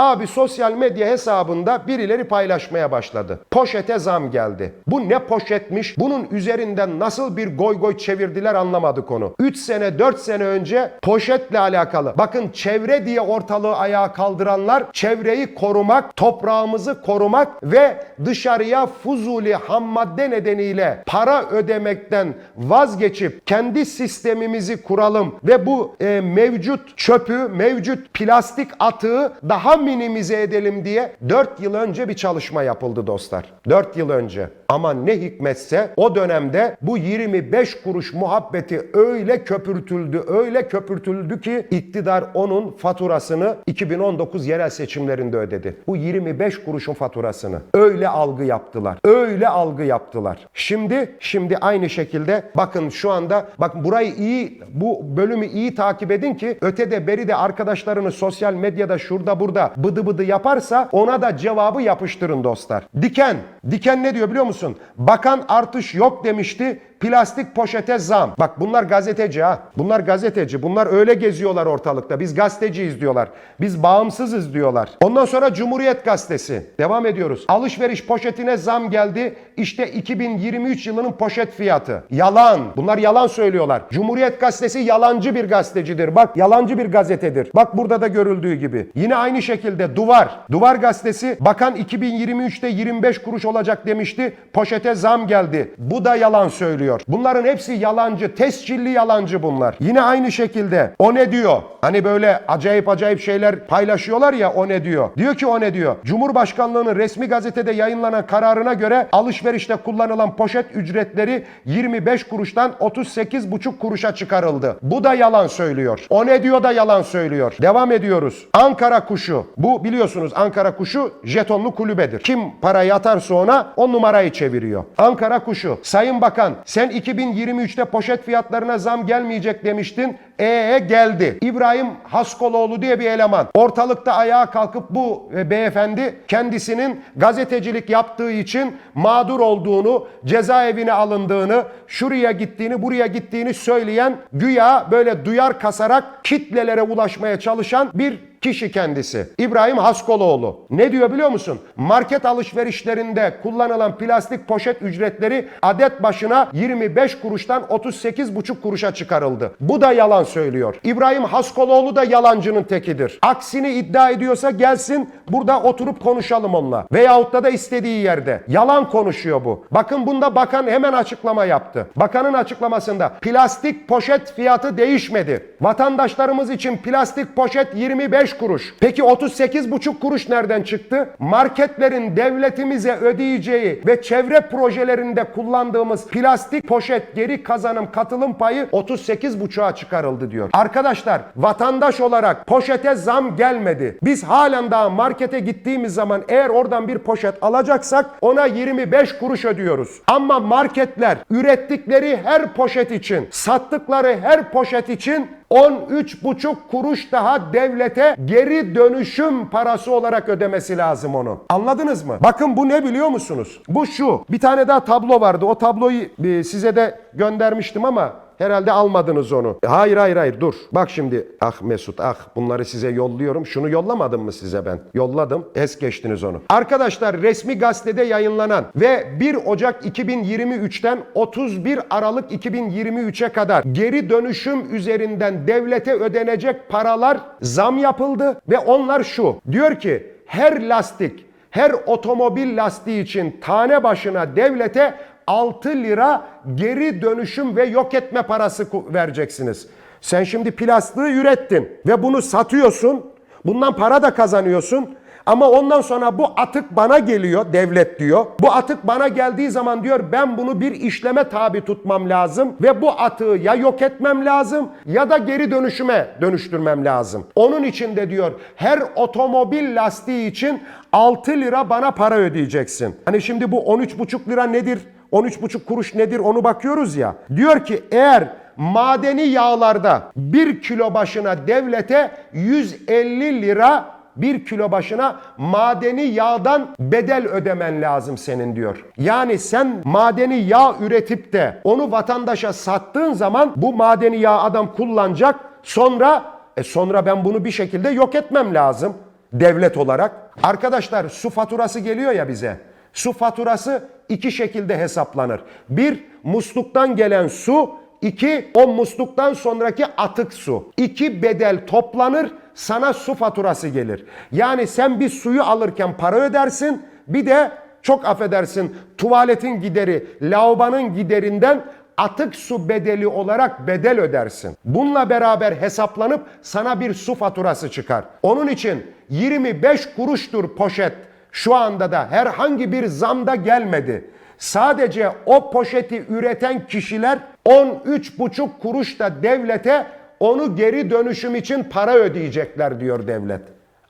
Abi sosyal medya hesabında birileri paylaşmaya başladı. Poşete zam geldi. Bu ne poşetmiş? Bunun üzerinden nasıl bir goy goy çevirdiler anlamadık onu. 3 sene 4 sene önce poşetle alakalı. Bakın çevre diye ortalığı ayağa kaldıranlar çevreyi korumak, toprağımızı korumak ve dışarıya fuzuli ham madde nedeniyle para ödemekten vazgeçip kendi sistemimizi kuralım ve bu e, mevcut çöpü, mevcut plastik atığı daha minimize edelim diye 4 yıl önce bir çalışma yapıldı dostlar. 4 yıl önce. Ama ne hikmetse o dönemde bu 25 kuruş muhabbeti öyle köpürtüldü, öyle köpürtüldü ki iktidar onun faturasını 2019 yerel seçimlerinde ödedi. Bu 25 kuruşun faturasını. Öyle algı yaptılar. Öyle algı yaptılar. Şimdi şimdi aynı şekilde bakın şu anda bak burayı iyi bu bölümü iyi takip edin ki ötede beri de arkadaşlarını sosyal medyada şurada burada bıdı bıdı yaparsa ona da cevabı yapıştırın dostlar. Diken. Diken ne diyor biliyor musun? Bakan artış yok demişti. Plastik poşete zam. Bak bunlar gazeteci ha. Bunlar gazeteci. Bunlar öyle geziyorlar ortalıkta. Biz gazeteciyiz diyorlar. Biz bağımsızız diyorlar. Ondan sonra Cumhuriyet Gazetesi. Devam ediyoruz. Alışveriş poşetine zam geldi. İşte 2023 yılının poşet fiyatı. Yalan. Bunlar yalan söylüyorlar. Cumhuriyet Gazetesi yalancı bir gazetecidir. Bak yalancı bir gazetedir. Bak burada da görüldüğü gibi. Yine aynı şekilde Duvar. Duvar Gazetesi bakan 2023'te 25 kuruş olacak demişti. Poşete zam geldi. Bu da yalan söylüyor. Bunların hepsi yalancı. Tescilli yalancı bunlar. Yine aynı şekilde o ne diyor? Hani böyle acayip acayip şeyler paylaşıyorlar ya o ne diyor? Diyor ki o ne diyor? Cumhurbaşkanlığının resmi gazetede yayınlanan kararına göre alışverişte kullanılan poşet ücretleri 25 kuruştan 38,5 kuruşa çıkarıldı. Bu da yalan söylüyor. O ne diyor da yalan söylüyor. Devam ediyoruz. Ankara kuşu. Bu biliyorsunuz Ankara kuşu jetonlu kulübedir. Kim parayı atarsa ona o numarayı çeviriyor. Ankara kuşu. Sayın Bakan sen 2023'te poşet fiyatlarına zam gelmeyecek demiştin. Ee geldi. İbrahim Haskoloğlu diye bir eleman. Ortalıkta ayağa kalkıp bu e, beyefendi kendisinin gazetecilik yaptığı için mağdur olduğunu, cezaevine alındığını, şuraya gittiğini, buraya gittiğini söyleyen güya böyle duyar kasarak kitlelere ulaşmaya çalışan bir kişi kendisi. İbrahim Haskoloğlu. Ne diyor biliyor musun? Market alışverişlerinde kullanılan plastik poşet ücretleri adet başına 25 kuruştan 38,5 kuruşa çıkarıldı. Bu da yalan söylüyor. İbrahim Haskoloğlu da yalancının tekidir. Aksini iddia ediyorsa gelsin burada oturup konuşalım onunla. Veyahut da da istediği yerde. Yalan konuşuyor bu. Bakın bunda bakan hemen açıklama yaptı. Bakanın açıklamasında plastik poşet fiyatı değişmedi. Vatandaşlarımız için plastik poşet 25 kuruş. Peki 38,5 kuruş nereden çıktı? Marketlerin devletimize ödeyeceği ve çevre projelerinde kullandığımız plastik poşet geri kazanım katılım payı 38,5'a çıkarıldı diyor. Arkadaşlar vatandaş olarak poşete zam gelmedi. Biz halen daha markete gittiğimiz zaman eğer oradan bir poşet alacaksak ona 25 kuruş ödüyoruz. Ama marketler ürettikleri her poşet için, sattıkları her poşet için 13,5 kuruş daha devlete geri dönüşüm parası olarak ödemesi lazım onu. Anladınız mı? Bakın bu ne biliyor musunuz? Bu şu. Bir tane daha tablo vardı. O tabloyu e, size de göndermiştim ama Herhalde almadınız onu. Hayır hayır hayır dur. Bak şimdi ah Mesut ah bunları size yolluyorum. Şunu yollamadım mı size ben? Yolladım. Es geçtiniz onu. Arkadaşlar resmi gazetede yayınlanan ve 1 Ocak 2023'ten 31 Aralık 2023'e kadar geri dönüşüm üzerinden devlete ödenecek paralar zam yapıldı ve onlar şu. Diyor ki her lastik her otomobil lastiği için tane başına devlete 6 lira geri dönüşüm ve yok etme parası vereceksiniz. Sen şimdi plastiği ürettin ve bunu satıyorsun. Bundan para da kazanıyorsun. Ama ondan sonra bu atık bana geliyor devlet diyor. Bu atık bana geldiği zaman diyor ben bunu bir işleme tabi tutmam lazım ve bu atığı ya yok etmem lazım ya da geri dönüşüme dönüştürmem lazım. Onun için de diyor her otomobil lastiği için 6 lira bana para ödeyeceksin. Hani şimdi bu 13,5 lira nedir? 13,5 kuruş nedir onu bakıyoruz ya. Diyor ki eğer madeni yağlarda 1 kilo başına devlete 150 lira bir kilo başına madeni yağdan bedel ödemen lazım senin diyor. Yani sen madeni yağ üretip de onu vatandaşa sattığın zaman bu madeni yağ adam kullanacak. Sonra e sonra ben bunu bir şekilde yok etmem lazım. devlet olarak. Arkadaşlar su faturası geliyor ya bize. Su faturası iki şekilde hesaplanır. Bir, musluktan gelen su. iki o musluktan sonraki atık su. İki bedel toplanır, sana su faturası gelir. Yani sen bir suyu alırken para ödersin, bir de çok affedersin tuvaletin gideri, lavabanın giderinden atık su bedeli olarak bedel ödersin. Bununla beraber hesaplanıp sana bir su faturası çıkar. Onun için 25 kuruştur poşet. Şu anda da herhangi bir zamda gelmedi. Sadece o poşeti üreten kişiler 13,5 kuruş da devlete onu geri dönüşüm için para ödeyecekler diyor devlet.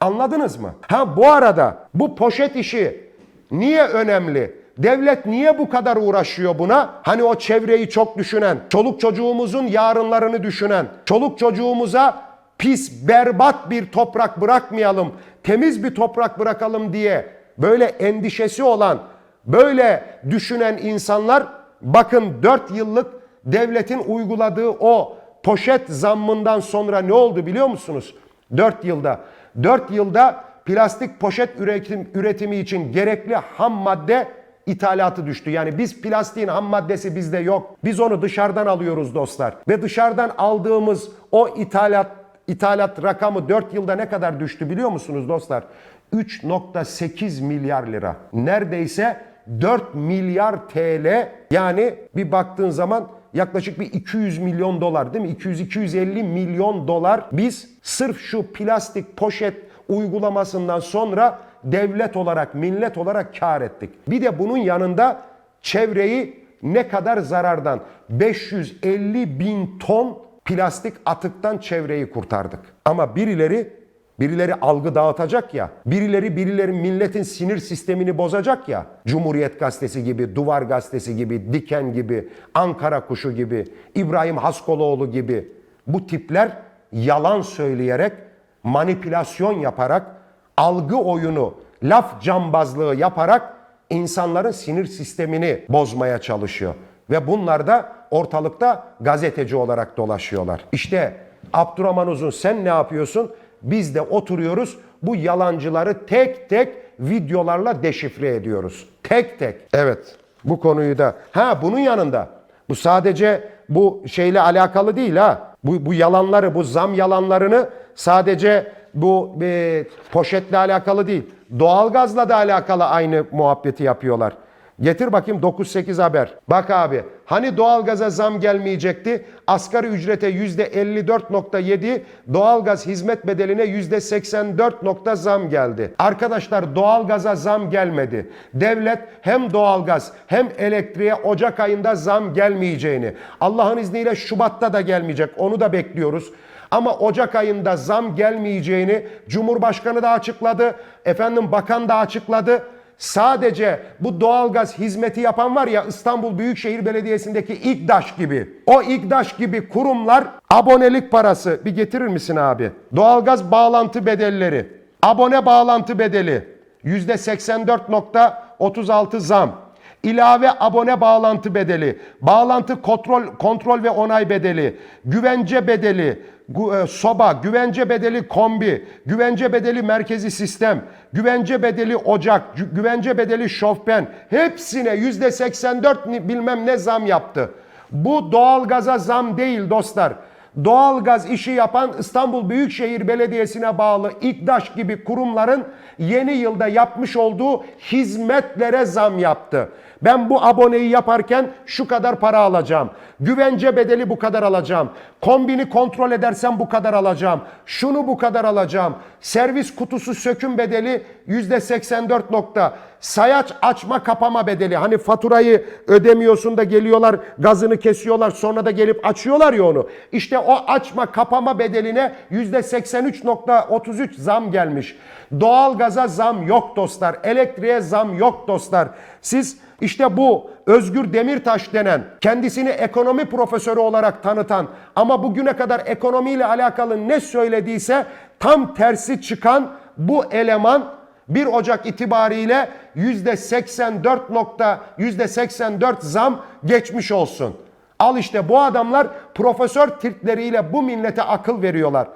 Anladınız mı? Ha bu arada bu poşet işi niye önemli? Devlet niye bu kadar uğraşıyor buna? Hani o çevreyi çok düşünen, çoluk çocuğumuzun yarınlarını düşünen, çoluk çocuğumuza pis, berbat bir toprak bırakmayalım, temiz bir toprak bırakalım diye böyle endişesi olan, böyle düşünen insanlar bakın 4 yıllık devletin uyguladığı o poşet zammından sonra ne oldu biliyor musunuz? 4 yılda. 4 yılda plastik poşet üretim, üretimi için gerekli ham madde ithalatı düştü. Yani biz plastiğin ham maddesi bizde yok. Biz onu dışarıdan alıyoruz dostlar. Ve dışarıdan aldığımız o ithalat ithalat rakamı 4 yılda ne kadar düştü biliyor musunuz dostlar? 3.8 milyar lira. Neredeyse 4 milyar TL yani bir baktığın zaman yaklaşık bir 200 milyon dolar değil mi? 200-250 milyon dolar biz sırf şu plastik poşet uygulamasından sonra devlet olarak, millet olarak kar ettik. Bir de bunun yanında çevreyi ne kadar zarardan 550 bin ton plastik atıktan çevreyi kurtardık. Ama birileri birileri algı dağıtacak ya, birileri birileri milletin sinir sistemini bozacak ya. Cumhuriyet Gazetesi gibi, Duvar Gazetesi gibi, Diken gibi, Ankara Kuşu gibi, İbrahim Haskoloğlu gibi bu tipler yalan söyleyerek, manipülasyon yaparak, algı oyunu, laf cambazlığı yaparak insanların sinir sistemini bozmaya çalışıyor. Ve bunlar da ortalıkta gazeteci olarak dolaşıyorlar. İşte Abdurrahman Uzun sen ne yapıyorsun? Biz de oturuyoruz bu yalancıları tek tek videolarla deşifre ediyoruz. Tek tek. Evet bu konuyu da. Ha bunun yanında bu sadece bu şeyle alakalı değil ha. Bu, bu yalanları bu zam yalanlarını sadece bu e, poşetle alakalı değil. Doğalgazla da alakalı aynı muhabbeti yapıyorlar. Getir bakayım 9-8 haber. Bak abi hani doğalgaza zam gelmeyecekti? Asgari ücrete %54.7, doğalgaz hizmet bedeline %84. zam geldi. Arkadaşlar doğalgaza zam gelmedi. Devlet hem doğalgaz hem elektriğe Ocak ayında zam gelmeyeceğini, Allah'ın izniyle Şubat'ta da gelmeyecek onu da bekliyoruz. Ama Ocak ayında zam gelmeyeceğini Cumhurbaşkanı da açıkladı. Efendim bakan da açıkladı. Sadece bu doğalgaz hizmeti yapan var ya İstanbul Büyükşehir Belediyesi'ndeki İGDAŞ gibi. O İGDAŞ gibi kurumlar abonelik parası bir getirir misin abi? Doğalgaz bağlantı bedelleri, abone bağlantı bedeli %84.36 zam. İlave abone bağlantı bedeli, bağlantı kontrol kontrol ve onay bedeli, güvence bedeli, e, soba, güvence bedeli kombi, güvence bedeli merkezi sistem, güvence bedeli ocak, gü- güvence bedeli şofben hepsine yüzde 84 ni- bilmem ne zam yaptı. Bu doğalgaza zam değil dostlar. Doğalgaz işi yapan İstanbul Büyükşehir Belediyesi'ne bağlı İKDAŞ gibi kurumların yeni yılda yapmış olduğu hizmetlere zam yaptı. Ben bu aboneyi yaparken şu kadar para alacağım. Güvence bedeli bu kadar alacağım. Kombini kontrol edersem bu kadar alacağım. Şunu bu kadar alacağım. Servis kutusu söküm bedeli yüzde 84 nokta. Sayaç açma kapama bedeli. Hani faturayı ödemiyorsun da geliyorlar gazını kesiyorlar sonra da gelip açıyorlar ya onu. İşte o açma kapama bedeline yüzde 83.33 zam gelmiş. Doğalgaza zam yok dostlar. Elektriğe zam yok dostlar. Siz işte bu Özgür Demirtaş denen kendisini ekonomi profesörü olarak tanıtan ama bugüne kadar ekonomiyle alakalı ne söylediyse tam tersi çıkan bu eleman 1 Ocak itibariyle %84 nokta %84 zam geçmiş olsun. Al işte bu adamlar profesör tipleriyle bu millete akıl veriyorlar.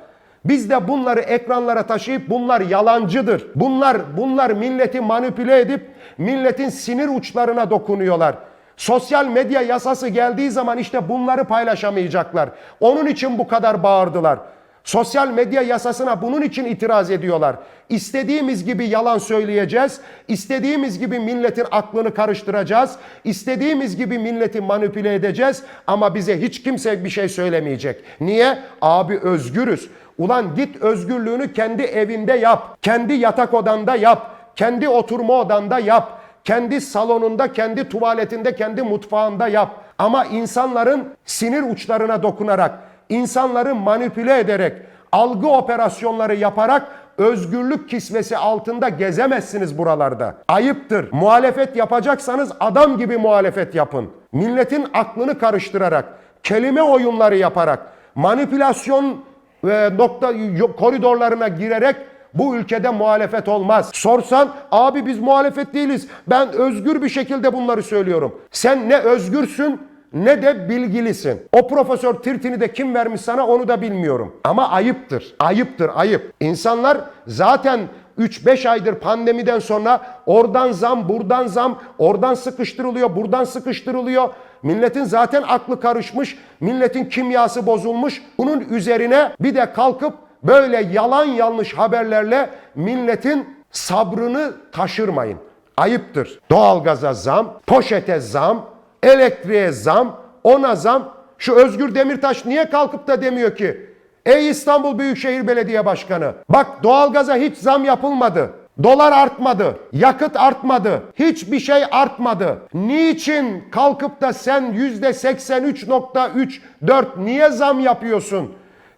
Biz de bunları ekranlara taşıyıp bunlar yalancıdır. Bunlar bunlar milleti manipüle edip milletin sinir uçlarına dokunuyorlar. Sosyal medya yasası geldiği zaman işte bunları paylaşamayacaklar. Onun için bu kadar bağırdılar. Sosyal medya yasasına bunun için itiraz ediyorlar. İstediğimiz gibi yalan söyleyeceğiz. istediğimiz gibi milletin aklını karıştıracağız. istediğimiz gibi milleti manipüle edeceğiz. Ama bize hiç kimse bir şey söylemeyecek. Niye? Abi özgürüz. Ulan git özgürlüğünü kendi evinde yap. Kendi yatak odanda yap. Kendi oturma odanda yap. Kendi salonunda, kendi tuvaletinde, kendi mutfağında yap. Ama insanların sinir uçlarına dokunarak, insanları manipüle ederek, algı operasyonları yaparak özgürlük kisvesi altında gezemezsiniz buralarda. Ayıptır. Muhalefet yapacaksanız adam gibi muhalefet yapın. Milletin aklını karıştırarak, kelime oyunları yaparak, manipülasyon ve nokta koridorlarına girerek bu ülkede muhalefet olmaz. Sorsan abi biz muhalefet değiliz. Ben özgür bir şekilde bunları söylüyorum. Sen ne özgürsün ne de bilgilisin. O profesör Tirtin'i de kim vermiş sana onu da bilmiyorum. Ama ayıptır. Ayıptır ayıp. İnsanlar zaten 3-5 aydır pandemiden sonra oradan zam, buradan zam, oradan sıkıştırılıyor, buradan sıkıştırılıyor. Milletin zaten aklı karışmış, milletin kimyası bozulmuş. Bunun üzerine bir de kalkıp böyle yalan yanlış haberlerle milletin sabrını taşırmayın. Ayıptır. Doğalgaza zam, poşete zam, elektriğe zam, ona zam. Şu Özgür Demirtaş niye kalkıp da demiyor ki Ey İstanbul Büyükşehir Belediye Başkanı bak doğalgaza hiç zam yapılmadı. Dolar artmadı, yakıt artmadı, hiçbir şey artmadı. Niçin kalkıp da sen %83.34 niye zam yapıyorsun?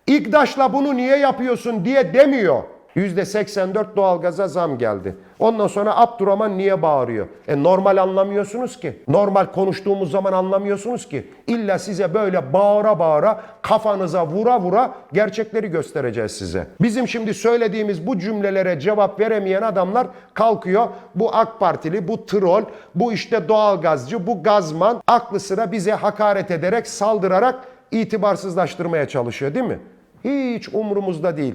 İktaş'la bunu niye yapıyorsun diye demiyor. %84 doğalgaza zam geldi. Ondan sonra Abdurrahman niye bağırıyor? E normal anlamıyorsunuz ki. Normal konuştuğumuz zaman anlamıyorsunuz ki. İlla size böyle bağıra bağıra kafanıza vura vura gerçekleri göstereceğiz size. Bizim şimdi söylediğimiz bu cümlelere cevap veremeyen adamlar kalkıyor. Bu AK Partili, bu troll, bu işte doğalgazcı, bu gazman aklı sıra bize hakaret ederek, saldırarak itibarsızlaştırmaya çalışıyor değil mi? Hiç umurumuzda değil.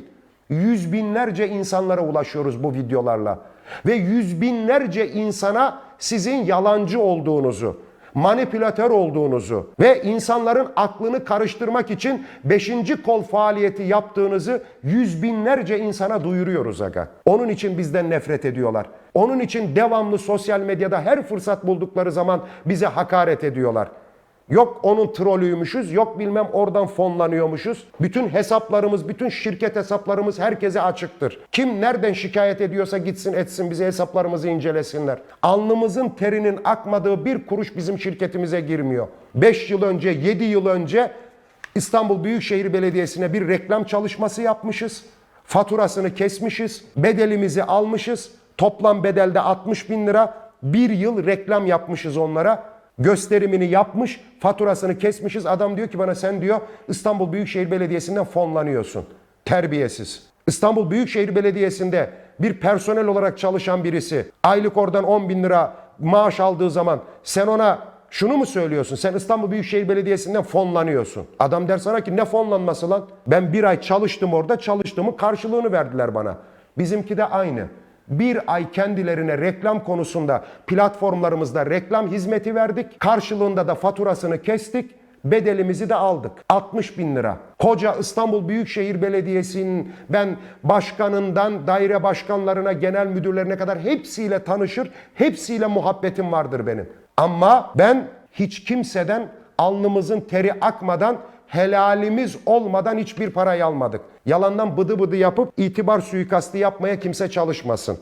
Yüz binlerce insanlara ulaşıyoruz bu videolarla. Ve yüz binlerce insana sizin yalancı olduğunuzu, manipülatör olduğunuzu ve insanların aklını karıştırmak için beşinci kol faaliyeti yaptığınızı yüz binlerce insana duyuruyoruz aga. Onun için bizden nefret ediyorlar. Onun için devamlı sosyal medyada her fırsat buldukları zaman bize hakaret ediyorlar. Yok onun trolüymüşüz, yok bilmem oradan fonlanıyormuşuz. Bütün hesaplarımız, bütün şirket hesaplarımız herkese açıktır. Kim nereden şikayet ediyorsa gitsin etsin bize hesaplarımızı incelesinler. Alnımızın terinin akmadığı bir kuruş bizim şirketimize girmiyor. 5 yıl önce, 7 yıl önce İstanbul Büyükşehir Belediyesi'ne bir reklam çalışması yapmışız. Faturasını kesmişiz, bedelimizi almışız. Toplam bedelde 60 bin lira. Bir yıl reklam yapmışız onlara gösterimini yapmış, faturasını kesmişiz. Adam diyor ki bana sen diyor İstanbul Büyükşehir Belediyesi'nden fonlanıyorsun. Terbiyesiz. İstanbul Büyükşehir Belediyesi'nde bir personel olarak çalışan birisi aylık oradan 10 bin lira maaş aldığı zaman sen ona şunu mu söylüyorsun? Sen İstanbul Büyükşehir Belediyesi'nden fonlanıyorsun. Adam der sana ki ne fonlanması lan? Ben bir ay çalıştım orada çalıştığımın karşılığını verdiler bana. Bizimki de aynı bir ay kendilerine reklam konusunda platformlarımızda reklam hizmeti verdik. Karşılığında da faturasını kestik. Bedelimizi de aldık. 60 bin lira. Koca İstanbul Büyükşehir Belediyesi'nin ben başkanından daire başkanlarına, genel müdürlerine kadar hepsiyle tanışır, hepsiyle muhabbetim vardır benim. Ama ben hiç kimseden alnımızın teri akmadan helalimiz olmadan hiçbir parayı almadık. Yalandan bıdı bıdı yapıp itibar suikastı yapmaya kimse çalışmasın.